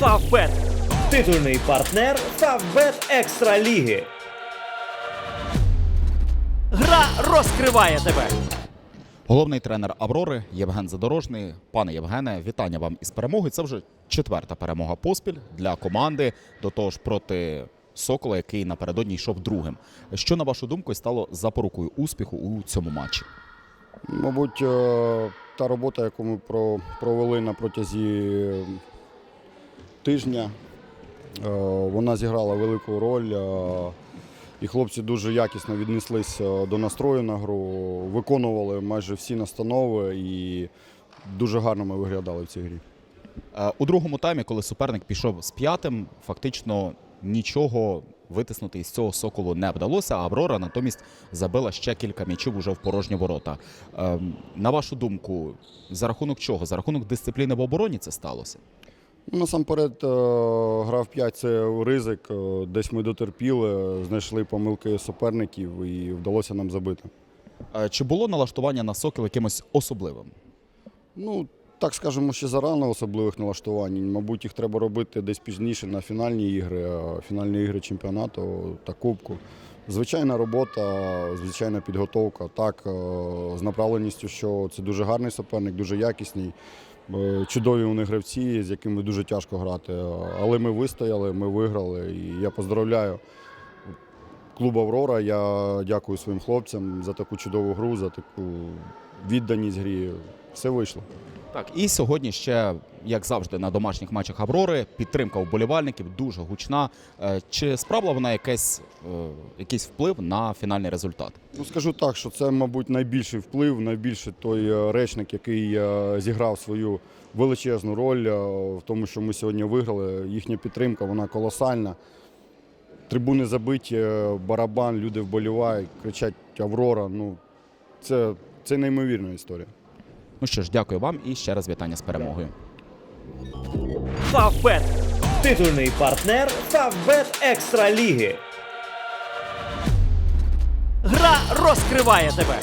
Фавбет. Титульний партнер Фавбет Екстра Ліги. Гра розкриває тебе. Головний тренер Аврори Євген Задорожний. Пане Євгене, вітання вам із перемоги. Це вже четверта перемога поспіль для команди. До того ж, проти Сокола, який напередодні йшов другим. Що на вашу думку стало запорукою успіху у цьому матчі? Мабуть, е, та робота, яку ми про- провели на протязі тижня, е, вона зіграла велику роль. е, І хлопці дуже якісно віднеслись е, до настрою на гру, виконували майже всі настанови і дуже гарно ми виглядали в цій грі. У другому таймі, коли суперник пішов з п'ятим, фактично нічого витиснути із цього соколу не вдалося. А Аврора натомість забила ще кілька м'ячів уже в порожні ворота. Ем, На вашу думку, за рахунок чого? За рахунок дисципліни в обороні це сталося? Насамперед, е, гра в 5 це ризик. е, Десь ми дотерпіли, знайшли помилки суперників і вдалося нам забити. Чи було налаштування на сокіл якимось особливим? Ну, так скажемо, ще зарано особливих налаштувань. Мабуть, їх треба робити десь пізніше на фінальні ігри, фінальні ігри чемпіонату та Кубку. Звичайна робота, звичайна підготовка. Так, е, з направленістю, що це дуже гарний суперник, дуже якісний. Е, Чудові вони гравці, з якими дуже тяжко грати. Але ми вистояли, ми виграли. І я поздравляю клуб Аврора. Я дякую своїм хлопцям за таку чудову гру, за таку відданість грі. Все вийшло. Так, і сьогодні ще, як завжди, на домашніх матчах Аврори підтримка вболівальників дуже гучна. Е, Чи справила вона якесь, е, якийсь вплив на фінальний результат? Ну, скажу так, що це, мабуть, найбільший вплив, найбільший той е, речник, який зіграв свою величезну роль в тому, що ми сьогодні виграли. Їхня підтримка, вона колосальна. Трибуни забиті, барабан, люди вболівають, кричать Аврора. Ну, це, це неймовірна історія. Ну що ж, дякую вам і ще раз вітання з перемогою. Фавбет. Титульний партнер Фавбет Екстра Ліги. Гра розкриває тебе.